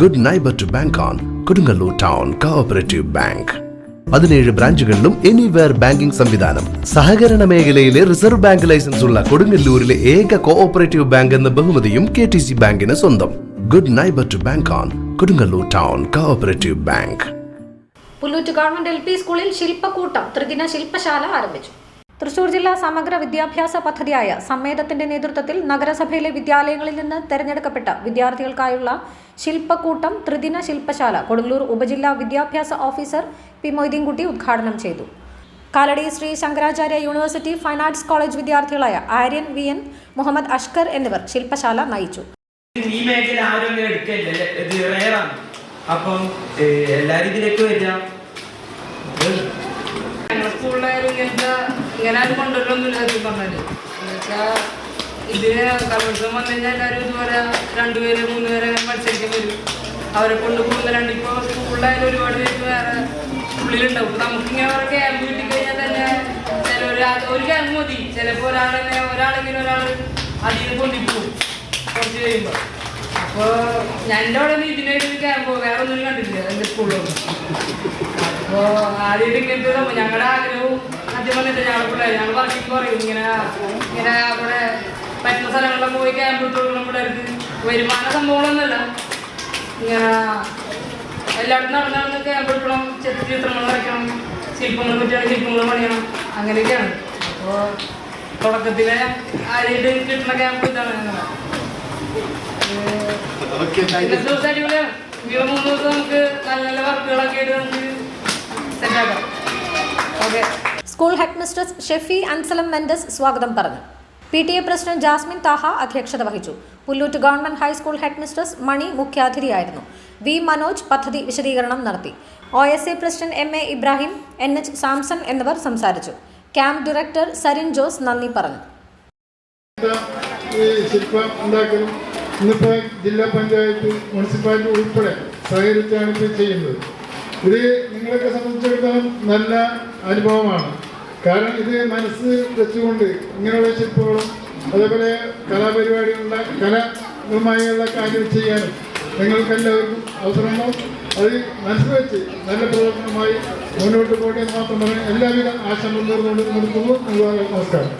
Good neighbour to bank on Kodungallur town cooperative bank പതിനേഴ് ബ്രാഞ്ചുകളിലും anywhere banking സംവിധാനം. സഹകരണ മേഖലയിലെ റിസർവ് ബാങ്ക് ലൈസൻസ് ഉള്ള കൊടുങ്ങല്ലൂരിലെ ഏക കോഓപ്പറേറ്റീവ് ബാങ്ക് എന്ന ബഹുമതിയും കെ ടി സി ബാങ്കിന് സ്വന്തം. Good neighbour to bank on Kodungallur town cooperative bank Pullut government L P സ്കൂളിൽ ശില്പക്കൂട്ടം ത്രിദിന ശില്പശാല ആരംഭിച്ചു. തൃശൂർ ജില്ലാ സമഗ്ര വിദ്യാഭ്യാസ പദ്ധതിയായ സമ്മേദത്തിന്റെ നേതൃത്വത്തിൽ നഗരസഭയിലെ വിദ്യാലയങ്ങളിൽ നിന്ന് തെരഞ്ഞെടുക്കപ്പെട്ട വിദ്യാർത്ഥികൾക്കായുള്ള ശില്പക്കൂട്ടം ത്രിദിന ശില്പശാല കൊടുങ്ങല്ലൂർ ഉപജില്ലാ വിദ്യാഭ്യാസ ഓഫീസർ പി മൊയ്തീൻകുട്ടി ഉദ്ഘാടനം ചെയ്തു. Kalady Sree Shankaracharya university fine arts college വിദ്യാർത്ഥികളായ Aryan V N Muhammad Ashkar എന്നിവർ ശില്പശാല നയിച്ചു. ഈ മേഖല ആരും എടുക്കില്ല ഇത് റയറാണ് അപ്പം ഏഹ്, എല്ലാരും ഇതിലേക്ക് വരാം സ്കൂളിലായാലും ഇങ്ങനെ ആരും കൊണ്ടുവരൊന്നുമില്ല സത്യം പറഞ്ഞാൽ. എന്നുവെച്ചാൽ ഇതിന് കലോത്സവം വന്നു കഴിഞ്ഞാൽ എല്ലാവരും ഇതുപോലെ രണ്ടുപേര് മൂന്നുപേരെ മത്സരിക്കാൻ വരും. അവരെ കൊണ്ട് കൂടുതലുണ്ട് ഇപ്പോൾ സ്കൂളിലായാലും ഒരുപാട് പേര് വേറെ ഉള്ളിലുണ്ടാവും. ഇപ്പൊ നമുക്കിങ്ങനെ വേറെ ക്യാമ്പ് കിട്ടി കഴിഞ്ഞാൽ തന്നെ ചിലവർ ഒരു ക്യാമ്പ് മതി. ചിലപ്പോൾ ഒരാളെന്നെ ഒരാളെങ്കിലും ഒരാൾ അതിന് കൊണ്ടിപ്പോവും കുറച്ച് കഴിയുമ്പോൾ അപ്പോൾ ഞാൻ അവിടെ നിന്ന് ഇതിനൊരു ക്യാമ്പ് വേറെ ഒന്നും കണ്ടിട്ടില്ല എന്റെ സ്കൂളിലൊന്നും അപ്പോൾ ആദ്യമായിട്ട് ഇങ്ങനത്തെ ഞങ്ങളുടെ ആഗ്രഹവും ആദ്യം വന്നിട്ട് ഞങ്ങളെ പിള്ളേർ ഞങ്ങൾ വർക്കിംഗ് പറയും ഇങ്ങനെ ഇങ്ങനെ അവിടെ പറ്റുന്ന സ്ഥലങ്ങളിലൊക്കെ പോയി ക്യാമ്പ് ഇട്ട് കൊടുക്കണം പിള്ളേർക്ക് വരുമാന സംഭവങ്ങളൊന്നുമല്ല. ഇങ്ങനെ എല്ലായിടത്തും നടന്ന് നടന്ന് ക്യാമ്പ് എടുക്കണം ചിത്രങ്ങൾ വരയ്ക്കണം ശില്പങ്ങൾ പറ്റിയാണ് ശില്പങ്ങൾ പണിയണം. അങ്ങനെയൊക്കെയാണ്. അപ്പോൾ തുടക്കത്തിലെ ആദ്യമായിട്ട് കിട്ടുന്ന ക്യാമ്പ് ഇതാണ് ഇന്നത്തെ ദിവസം അടിപൊളിയാണ്. മൂന്ന് ദിവസം നമുക്ക് നല്ല നല്ല വർക്കുകളൊക്കെ ആയിട്ട് നമുക്ക് സെറ്റാക്കാം okay school headmistress Shefi Anselam Mendes സ്വാഗതം പറഞ്ഞു. P T A president Jasmin Thaha അധ്യക്ഷത വഹിച്ചു. Pullut government high school headmistress Mani മുഖ്യാതിഥിയായിരുന്നു. V Manoj പദ്ധതി വിശദീകരണം നടത്തി. O S A president M A Ibrahim N H Samson എന്നിവർ സംസാരിച്ചു. ക്യാമ്പ് ഡയറക്ടർ സരിൻ ജോസ് നന്ദി പറഞ്ഞു. ശില്പം ഇന്നിപ്പോൾ ജില്ലാ പഞ്ചായത്ത് മുനിസിപ്പാലിറ്റി ഉൾപ്പെടെ സഹകരിച്ചാണ് ഇത് ചെയ്യുന്നത്. ഇത് നിങ്ങളൊക്കെ സംബന്ധിച്ചിടത്തോളം നല്ല അനുഭവമാണ്. കാരണം ഇത് മനസ്സ് വെച്ചുകൊണ്ട് ഇങ്ങനെയുള്ള ശില്പങ്ങളും അതേപോലെ കലാപരിപാടികളുടെ കലകളുമായുള്ള കാര്യം ചെയ്യാനും നിങ്ങൾക്കെല്ലാവർക്കും അവസരമോ അത് മനസ്സ് വെച്ച് നല്ല പ്രവർത്തനമായി മുന്നോട്ട് പോകട്ടെ എന്ന് മാത്രം എല്ലാവിധ ആശംസകളും നിർത്തുന്നു. നമസ്കാരം.